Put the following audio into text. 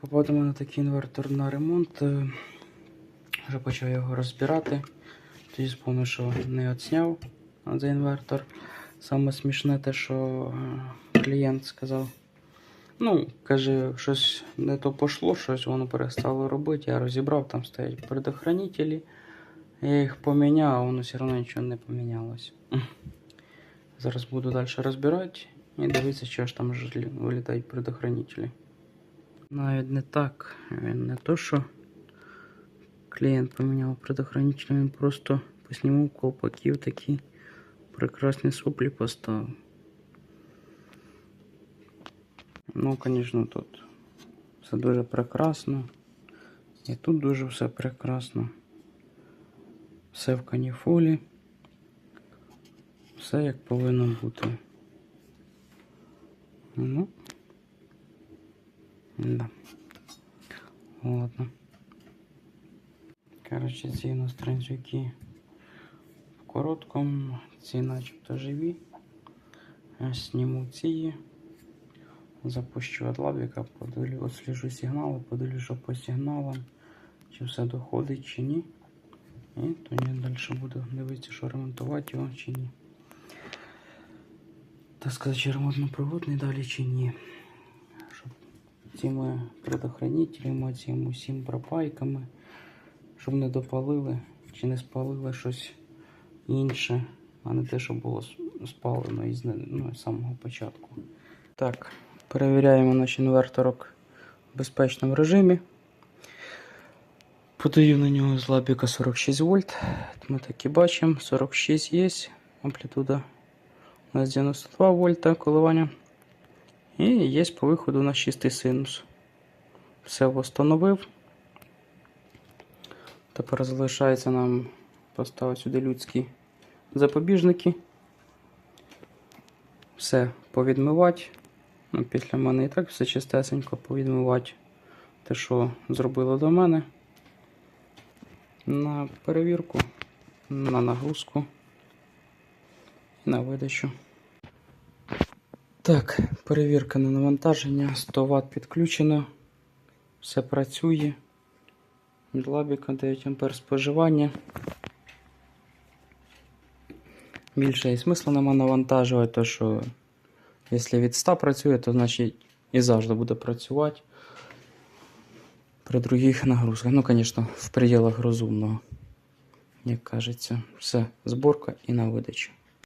попав до мене такий інвертор на ремонт. е, Вже почав його розбирати. Тоді спомнив, що не отсняв за інвертор. Саме смішне те, що е, клієнт сказав. Ну, каже, щось не то пошло, щось воно перестало робити. Я розібрав, там стоять предохранителі. Я їх поміняв, а воно все одно нічого не помінялось. Зараз буду далі розбирати і дивитися, що ж там вилітають предохранителі. Навіть не так. Він не то, що клієнт поміняв предохранитель, він просто поснімав колпаків такі прекрасні соплі поставив. Ну, звісно, тут все дуже прекрасно. І тут дуже все прекрасно. Все в каніфолі. Все як повинно бути. Ну. Да. Ладно. Коротше, ці транзюки в короткому, ці начебто живі. Я Зніму ці. Запущу від лабіка, подивлю, отслежу сигнали, подивлю, що по сигналам, чи все доходить, чи ні. І тоді далі буду дивитися, що ремонтувати його чи ні. Так сказати, чи ремонтно-проводний далі чи ні. Цими предохранителями, цими усім пропайками, щоб не допалили чи не спалили щось інше, а не те, що було спалено із ну, з самого початку. Так, перевіряємо наш інверторок в безпечному режимі. Подаю на нього з лабіка 46 вольт. Ми так і бачимо, 46 є, амплітуда у нас 92 вольта коливання. І є по виходу на чистий синус. Все встановив. Тепер залишається нам поставити сюди людські запобіжники. Все повідмивати. Ну, після мене і так все чистесенько повідмивати те, що зробило до мене. На перевірку, на нагрузку на видачу. Так, перевірка на навантаження. 100 Вт підключено. Все працює. Длабіка 9 А споживання. Більше і смисла нема навантажувати, то що якщо від 100 працює, то значить і завжди буде працювати при других нагрузках. Ну, звісно, в пределах розумного, як кажеться. Все, зборка і на видачу.